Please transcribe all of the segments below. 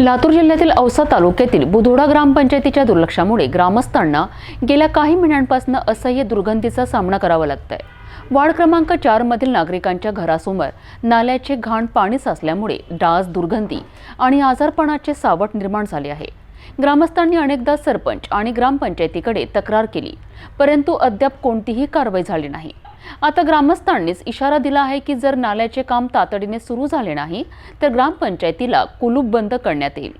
लातूर जिल्ह्यातील औसा तालुक्यातील बुधोडा ग्रामपंचायतीच्या दुर्लक्षामुळे ग्रामस्थांना गेल्या काही महिन्यांपासून असह्य दुर्गंधीचा सामना करावा लागत आहे वार्ड क्रमांक चारमधील नागरिकांच्या घरासमोर नाल्याचे घाण पाणी साचल्यामुळे डास दुर्गंधी आणि आजारपणाचे सावट निर्माण झाले आहे. ग्रामस्थांनी अनेकदा सरपंच आणि ग्रामपंचायतीकडे तक्रार केली परंतु अद्याप कोणतीही कारवाई झाली नाही. आता ग्रामस्थांनीच इशारा दिला आहे की जर नाल्याचे काम तातडीने सुरू झाले नाही तर ग्रामपंचायतीला कुलूप बंद करण्यात येईल.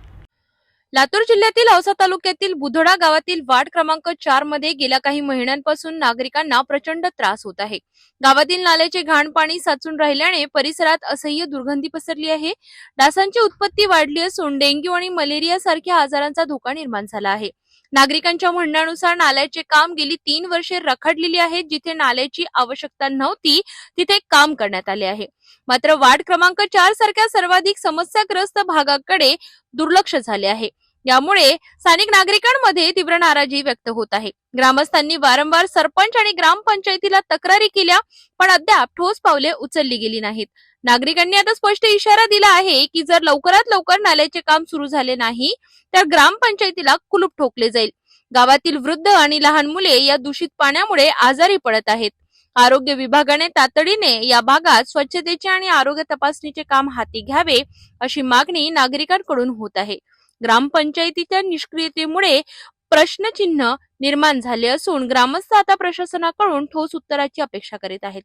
लातूर जिल्ह्यातील औसा तालुक्यातील बुधोडा गावातील वार्ड क्रमांक चारमध्ये गेल्या काही महिन्यांपासून नागरिकांना प्रचंड त्रास होत आहे. गावातील नाल्याचे घाण पाणी साचून राहिल्याने परिसरात असह्य दुर्गंधी पसरली आहे. डासांची उत्पत्ती वाढली असून डेंग्यू आणि मलेरिया सारख्या आजारांचा धोका निर्माण झाला आहे. नागरिकांच्या म्हणण्यानुसार नाल्याचे काम गेली तीन वर्षे रखडलेली आहेत जिथे नाल्याची आवश्यकता नव्हती तिथे काम करण्यात आले आहे. मात्र वार्ड क्रमांक चार सारख्या सर्वाधिक समस्याग्रस्त भागाकडे दुर्लक्ष झाले आहे. यामुळे स्थानिक नागरिकांमध्ये तीव्र नाराजी व्यक्त होत आहे. ग्रामस्थांनी वारंवार सरपंच आणि ग्रामपंचायतीला तक्रारी केल्या पण अद्याप ठोस पावले उचलली गेली नाहीत. नागरिकांनी आता स्पष्ट इशारा दिला आहे की जर लवकरात लवकर नाल्याचे काम सुरू झाले नाही तर ग्रामपंचायतीला कुलूप ठोकले जाईल. गावातील वृद्ध आणि लहान मुले या दूषित पाण्यामुळे आजारी पडत आहेत. आरोग्य विभागाने तातडीने या भागात स्वच्छतेचे आणि आरोग्य तपासणीचे काम हाती घ्यावे अशी मागणी नागरिकांकडून होत आहे. ग्रामपंचायतीच्या निष्क्रियतेमुळे प्रश्नचिन्ह निर्माण झाले असून ग्रामस्थ आता प्रशासनाकडून ठोस उत्तराची अपेक्षा करीत आहेत.